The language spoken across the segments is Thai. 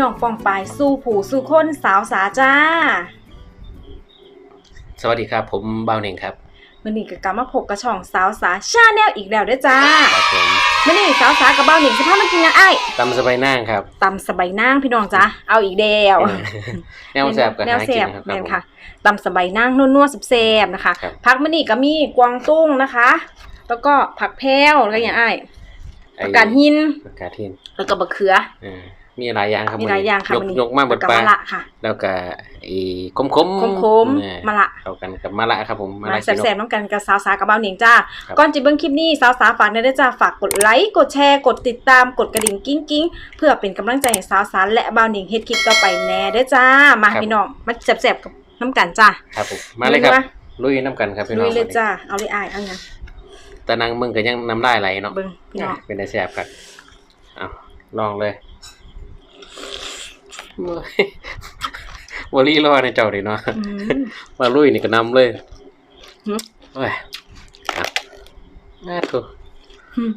น้องฟองปายสู้ผู้สู้คนสาวสาจ้า สวัสดีครับ ผมเบาเน่งครับมื้อนี้ก็กลับมาพบกับช่องสาวสาชาแนลอีกแล้วเด้อจ้าครับผมมื้อนี้สาวสากับเบ้าหนิงสิพามากินหยังอ้ายตำสบายนั่งครับตำสะใบายนางพี่น้องจ้าเอาอีกแล้วแนวแสบกับแนวหาแซ่กินบครับแม่นผมค่ะตำสะใบายนางนัวๆแซ่บๆนะคะครับผักมื้อนี้ก็มีกวางตุ้งนะคะ แล้วก็ผักแพรวแล้วก็อย่างอ้ายไอ้ผักกาดหินผักกาดหินแล้วก็บะเขืออ่า มีหลายอย่างครับมีหลายอย่างค่ะยกมื้อนี้ยกมาบแล้วดก็ปลามะละค่ะแล้วก็อีคมคมคมๆมะละเข้ากันกับมะละครับผมมะมาละแซ่บๆน้องกันกับสาวสากับเบาหนิงจ้าครับก่อนจะเบิ่งคลิปนี้สาวสาฝากในอยเด้อจ้าฝากกดไลค์กดแชร์กดติดตามกดกระดิ่งกิ้งกิ้งเพื่อเป็นกำลังใจให้สาวสาและเบาหนิงเฮ็ดคลิปต่อไปแน่เด้อจ้ามาพี่น้องมาแซ่บๆกับน้ำกันจ้าครับผมมาเลยครับมาลุยน้ำกันครับพี่น้ลุองยเลยจ้าเอาเลยอายเอาไงแต่นางมึงก็ยังน้ำลายไหลเนาะเบิ่งพี่น้องเป็นไงแสบครับเอาลองเลยเมื่อย วอลี่รอในเจ้าดิเนาะอืมมาลุยนี่ก็นำเลยหึโอ้ยอะน่าถูอืม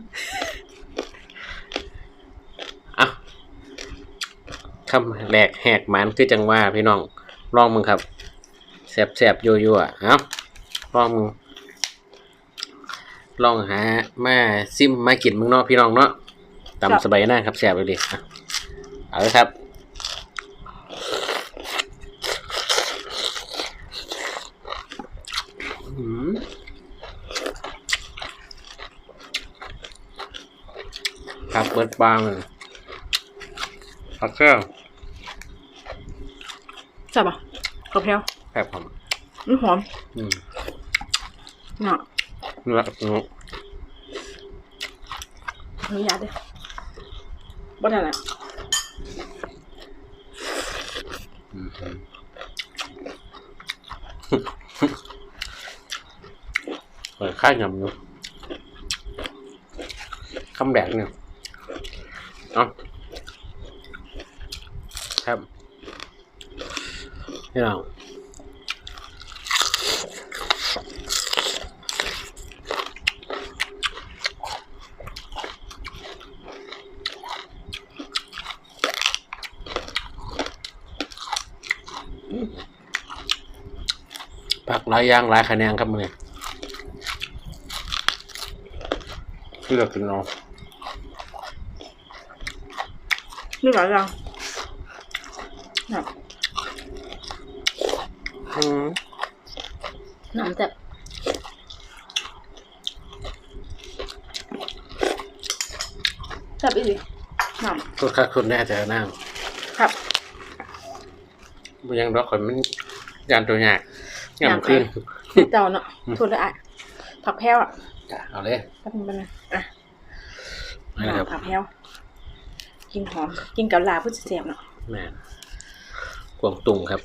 อะคำแหลกแหกหมันคือจังว่าพี่น้องลองมึงครับแสบแสบๆยั่วๆเอาลองมึงลองหามาซิมมากินมึงเนาะพี่น้องเนาะตำสบายหน้าครับแสบเลยดิอะเอาเลยครับ อืม ครับเบิดบางเลยผักเครื่องใช่ป่ะกระเพราแซ่บผมมันหอมอืมเนาะเนื้อเนื้ออนุญาตเด้อบ่ได้ละอืมเปิดข้าวยำอยู่คำแดกเนี่ย เอาครับนี่เราผักหลายอย่างหลายคะแนนครับมือเลือกกินเอา นี่หลายอย่างเนาะอืมน้ำแซ่บแซ่บอีหลีน้ำสุดคักสุดแน่แต่นั่งครับ มันยังรอคอยมันยานตัวยากยามขึ้นเจ้าเนาะทุนเลยอะผักแพรวอะ เอาเลยแป๊บนึงแป๊บนึงอะนะครับผักแพรว กินหอม กินกับลาบเพื่อจะเสียบเนาะแม่นกวางตุงครับ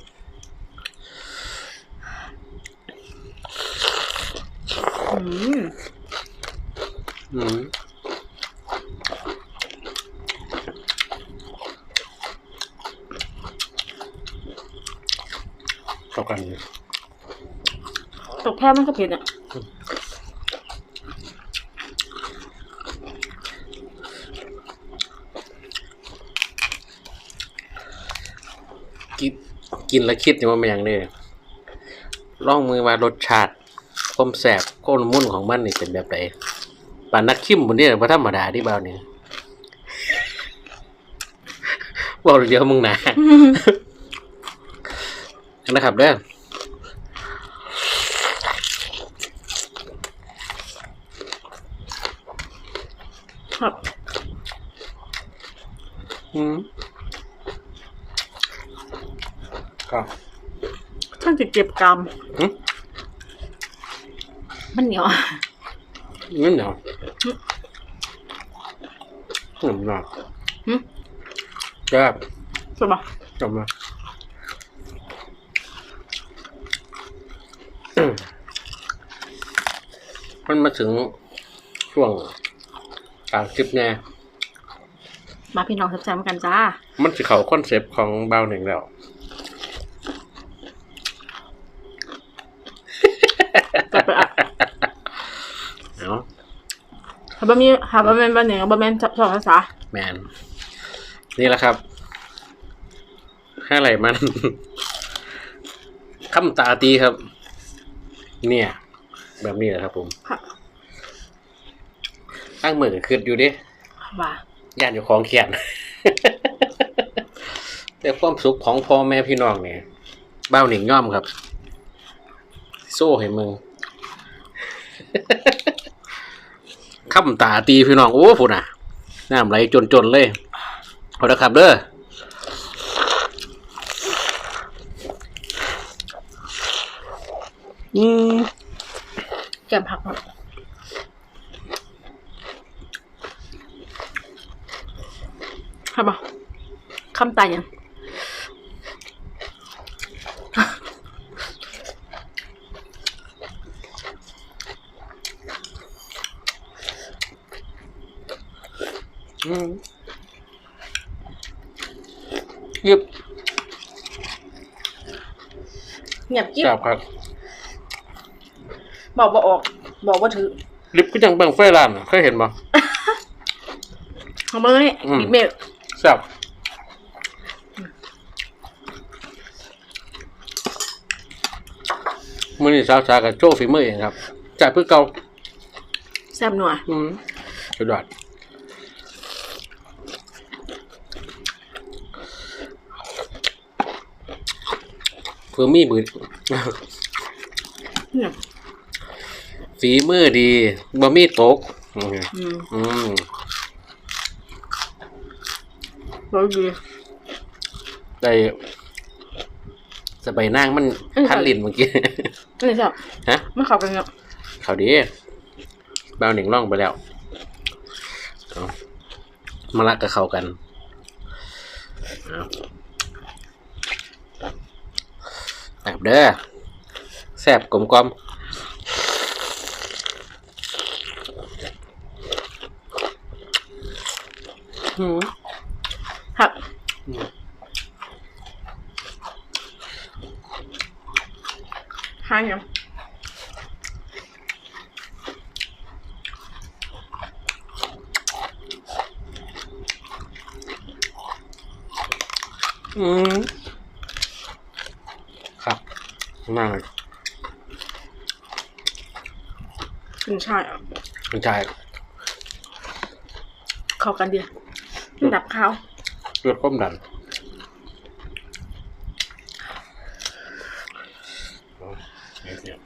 อืม อืมเข้ากันอยู่ผักแพรวมันก็เผ็ดอะ กิน กินแล้วคิดอยู่ว่ามันยังเนี่ยลองมือว่ารสชาติความแสบก้นมุ่นของมันนี่เป็นแบบไหนปานนักคิมบนนี้พระธรรมดาที่เบาเนี่ยบอกเดียวมึงนะนะครับเด้อครับอืม ก็ท่านจะเก็บกรรมหึ มันเหนียวอะนี่เนาะหนุ่มเนาะหึแซ่บใช่ปะจบมามันมาถึงช่วงกลางคลิปแน่ มาพี่น้องแซ่บๆกันจ้า มันจะเขาคอนเซปต์ของเบาหนึ่งแล้ว จัดไปอะเนาะถ้าบะมีถ้าบะแมนบะเหนียวบะแมนสองภาษาแมนนี่แหละครับให้อะไรมันคำตาตีครับ เนี่ย แบบนี้แหละครับ ผมค่ะตั้งมือก็ขึ้นอยู่เดิว่าย่านอยู่ของเขียนแต่ความสุขของพ่อแม่พี่น้องเนี่ยเบ้าหนิงย่อมครับ โซ่ให้มึงคำตาตีพี่น้อง โอ้พูดน่ะ น้ำไหลจนๆเลยเอาละครับเด้ออืมแก้มผักหมดค่ะบ่คำตายยัง อืมยึบเงียบกิ๊บจับครับบอกว่าออก บอกว่าถือลิฟต์ก็ยังเบิ่งไฟลานเคยเห็นบ่ของมึงนี่อืมบีบเมลแซ่บมื้อนี้สาวๆกับโจ้ฝีมือเองครับจากเพื่อเก่าแซ่บหนัวอืมสุดยอด พื่อมีบืดเนี่ยฝีมือดีบ่มีตกอืมอืมอืมร้อยดี ได้สบายนางมันอืม พันลิ้นเมื่อกี้ นี่ชอบฮะ ไม่เข้ากันเนาะเขาดีเบาหนึ่งร่องไปแล้วเอามาละกับเขากันเอาแบบ เด้อแซ่บกลมกลอมอืม ผัก อืม ห้างยัง อืมครับ มากเลยกินชายอะคุณชายเข้ากันดีมันดับข้าวเลือดก้มดันเอาเนี่ย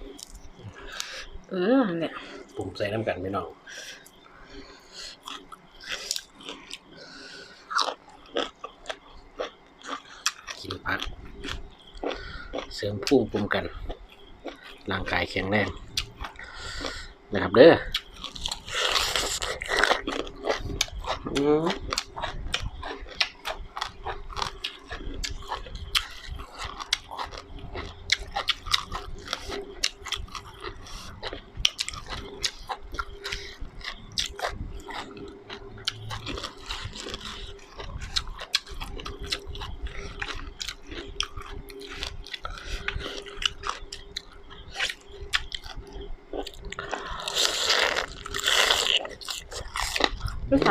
เออเนี่ยปุ่มใส่น้ำกันไม่น้องกินพัก เส ริมภูมิคุ้มกัน ร่างกายแข็งแรงนะครับเด้อ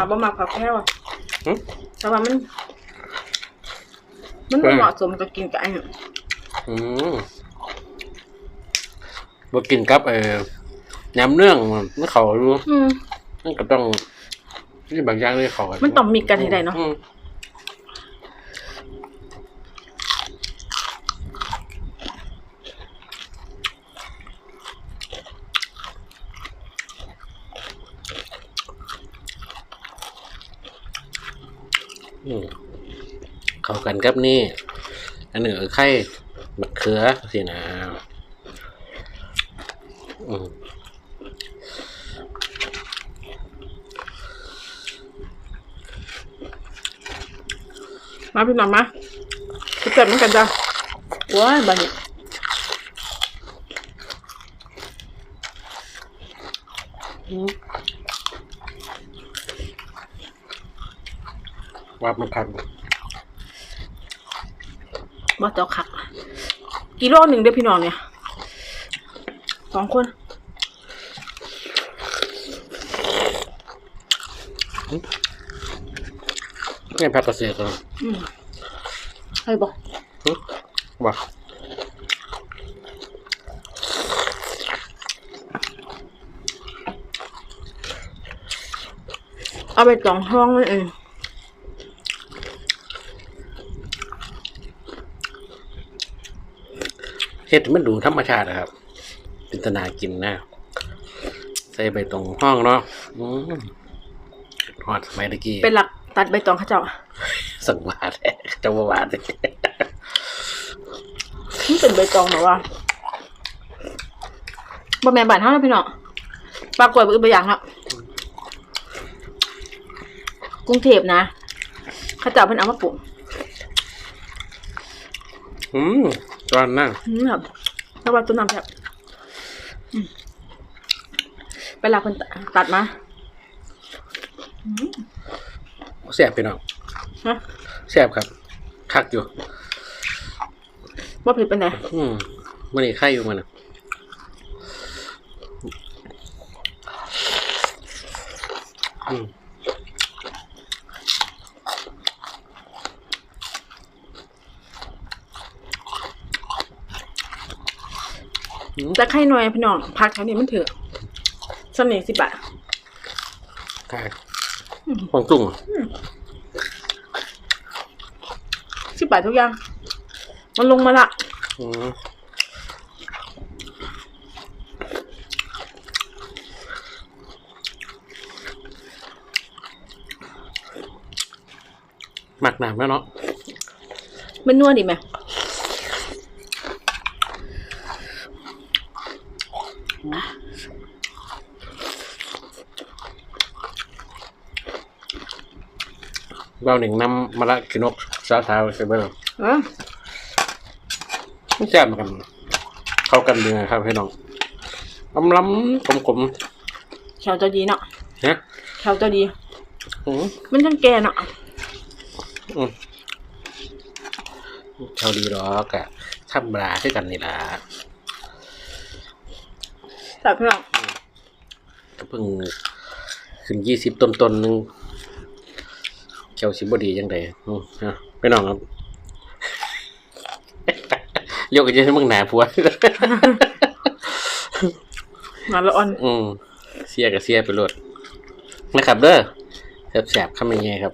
าวบ่มาผักแค่ว่ะหึ แต่ว่ามัน มันบ่เหมาะสมกับกินกับอันนี้อืมบ่กินกับเอ่อยำเนื่องมันเขาดูอืม มันก็ต้องนี่บางอย่างเลยเขากัมันต้องมีกันให้ได้เนาะ อืมอืมเข้า กันกับนี่ อันหนึ่งเออไข่มะเขือสินะอืมมาพี่น้องมาจะเกิดมันกันจ้ะว้ายบัดนี้ว่ามันคัน บ่ต่อคักกิโลหนึ่งเด้อพี่น้องเนี่ยสองคนนี่พักเกษตรเหรออืมให้บ่ว่าเอาไปตองห้องนั่นเอง เฮ็ดให้มันดูธรรมชาตินะครับจินตนากินนะ ใส่ใบตรงห้องเนาะอืมฮอดสมัยตะกี้เป็นหลักตัดใบตองเขาเจ้า สังวาสเจ้าว่าวาดมันเป็นใบตองเหรอวะบะแมนบานเท่านั้นพี่น้องปลากล้วยบางอย่างครับกรุงเทพนะเขาเจ้าเพิ่นเอามาปลูกอืม ตอนนั่งอืมครับแล้วว่าต้นน้ำแบบอืมเวลาเพิ่นตัดมาแซ่บพี่น้องฮะแซ่บครับ คักอยู่ว่าผิดไปไหนอืมมันนี่ไข่อยู่มันน่ะอืม จะไข่หน่อยพี่น้องพักแถวนี้มันเถือะสำเนียงสิบบาทไข่ฟองจุ้งสิบบาททุกอย่าง มันลงมาละอืมหมักหนามแล้วเนาะมันนัวดีไหม บาหนึ่งน้ำมะละกินกสาวสาวๆใช่ไหมล่ะเออไม่แซ่บเหมือนกัน เข้ากันดีนะครับพี่น้องล้ำล้ำกลมกลมแถวเจ้าดีเนาะๆนะแถวเจ้าดี อืมมันทั้งแก่เนาะอืมเท่าดีหรอกอะธรรมดาด้วยกันนี่ล่ะแต่พี่น้องก็เพิ่งขึ้นยี่สิบต้นต้นๆหนึง เจ้าสิบดียังไงอืมอะพี่น้องครับยกกันจะให้มึงหนาผัวมาละอ่อน อืมเสียกับเสียไปรดนะครับ เด้อแสบๆคำยังไงครับ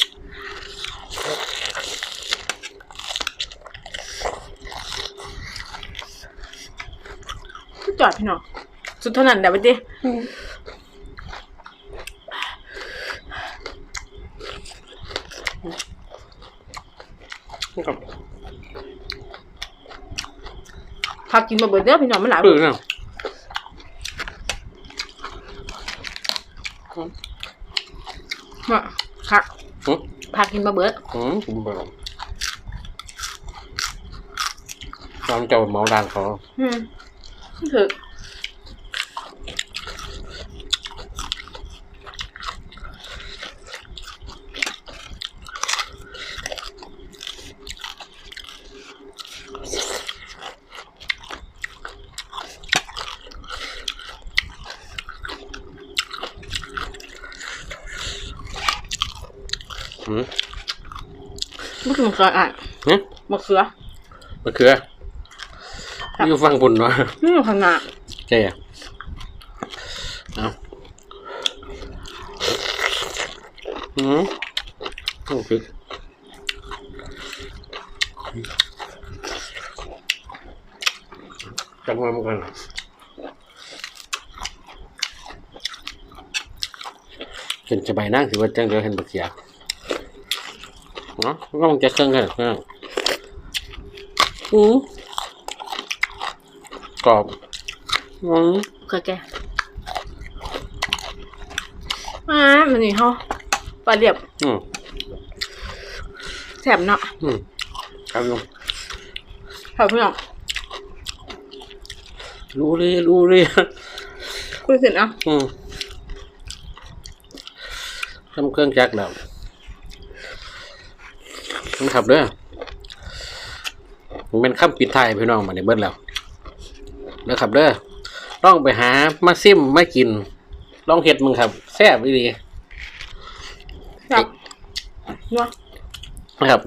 จอดพี่น้องสุดเท่านั้นเดี๋ยวไปดิ ครับพักกินมาเบิดเด้อพี่น้องมันหลายคือนะมาพักอืมพักกินมาเบิดอืมคุณบอลน้องเจ้าเมาดานเขาอืมถือ เขืออะเนี่ยมะเขือมะเขือครับอยู่ฟังบุญเนาะนี่อยู่ข้างหน้าใช่อะเอาอืมโอ้พริกจังมาเหมือนกันเห็นจะใบนั่งถือว่าจังเดียวเห็นบักเสีย เนาะก็มันจะเครื่องกันเครื่องอืมกรอบอืมเคยแกอ่ามันนี่เขาปลาเรียบอืมแสบเนาะอืมครับลุงครับพี่น้องรู้เลยรู้เลยคุยเสร็จอะอืมทำเครื่องจักรแล้ว ต้องขับเด้อมันเป็นคำปิดท้ายพี่น้องมาในเบิดแล้วเด้อครับเด้อต้องไปหามาซิมมากิน ลองเห็ดมึงครับแซ่บดีครับเนาะนะครับ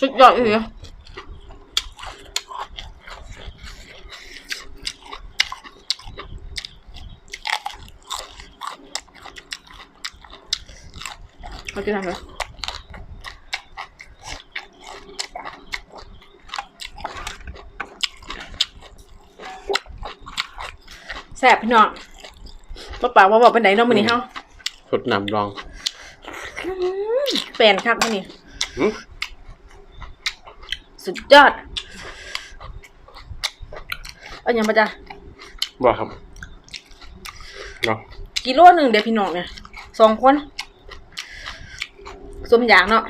สุดยอดเลย เอากินอะไรแซ่บพี่น้องป้าป่าว่าบอกเป็นไหนเน้องมือนี้เฮาสดนำลองแฟนคักมือนี้หืมสุดยอดเอาอย่างมาจ้ะบอกครับเนาะกิโลหนึ่งเดี๋ยวพี่น้องเนี่ยสองคน สมอย่างเนาะ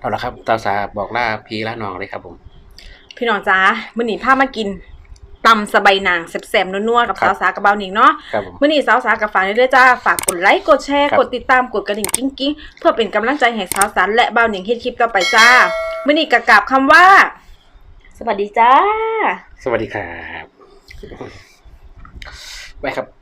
เอาละครับตาสาบอกล่าพี่ล่าน้องเลยครับผม พี่น้องจ้ามื้อนี้พามากินตำสะใบายนางแซ่บๆนัวๆกับครับสาวสากับเบาหนิงเนาะครับผมมื้อนี้สาวสากับฝากด้วยเด้อจ้าฝากกดไลค์กดแชร์ครับกดติดตามกดกระดิ่งกิ้งกิ้งเพื่อเป็นกำลังใจให้สาวสารและเบาหนิงเฮ็ดคลิปต่อไปจ้ามื้อนี้กะกราบคำว่า สวัสดีจ้า สวัสดีครับ ไปครับ